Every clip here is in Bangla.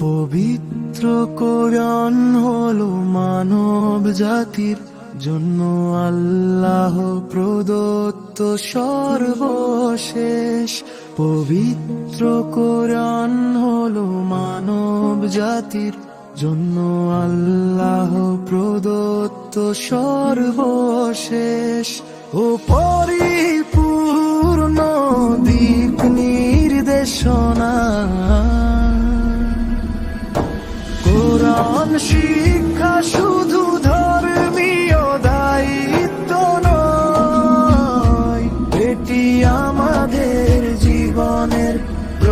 পবিত্র কোরআন হলো মানব জাতির জন্য আল্লাহ প্রদত্ত সর্বশেষ পবিত্র কোরআন হলো মানব জাতির জন্য আল্লাহ প্রদত্ত সর্বশেষ ও পরিপূর্ণ দিক নির্দেশনা। কোরআন শিক্ষা শুধু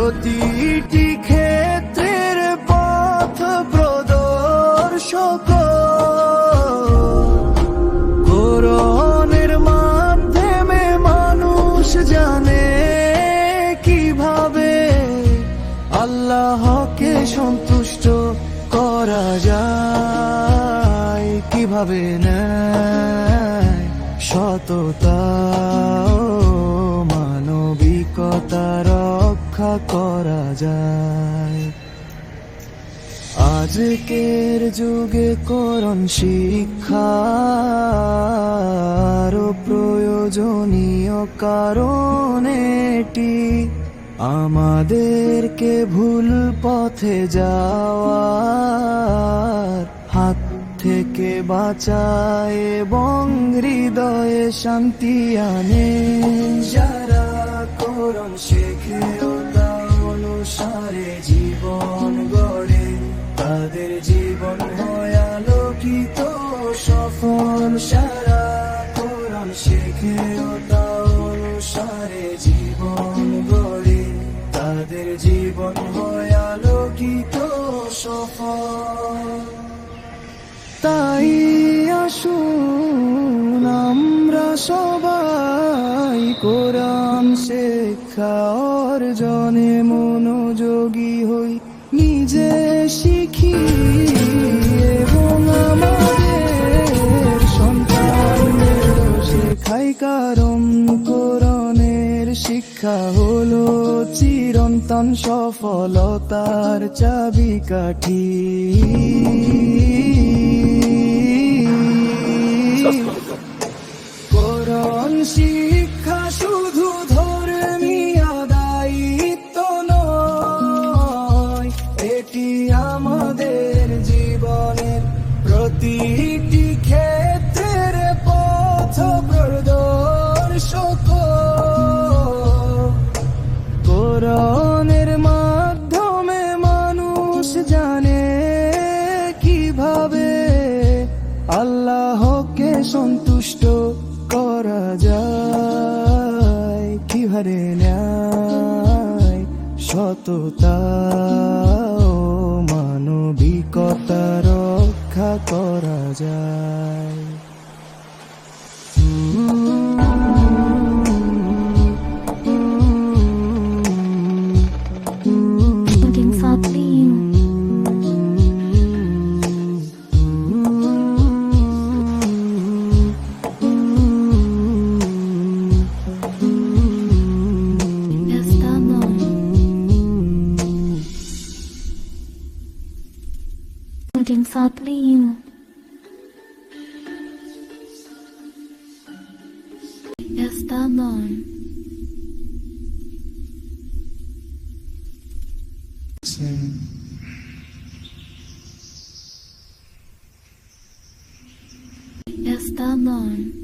প্রতিটি ক্ষেত্রের পথ প্রদর্শক। কোরআনের মাধ্যমে মানুষ জানে কীভাবে আল্লাহকে সন্তুষ্ট করা যায়, কীভাবে নেয় সততা। রক্ষা করা যায়। আজকের যুগে করণ শিক্ষার প্রয়োজনীয় কারণ এটি। আমাদেরকে ভুল পথে যাওয়ার হাত থেকে বাঁচায় এবং হৃদয়ে শান্তি আনে। যারা করণ শেখে অনুসারে জীবন গড়ে, তাদের জীবন হয় আলোকিত, সফল সারা কোরআন শেখে ও তা অনুসারে জীবন গড়ে, তাদের জীবন হয় আলোকিত, সফল। তাই আসুন আমরা সবাই কোরআন শেখা, অর্জনে মনোযোগী হই, নিজে শিখি এবং আমাদের সন্তানদের শেখাই, কারণ কোরআনের শিক্ষা হলো চিরন্তন সফলতার চাবিকাঠি। কোরআন সন্তুষ্ট করা যায়। কীভাবে ন্যায় সততা মানবিকতা রক্ষা করা যায়। thinking softly. Está bom. Sim. Está bom.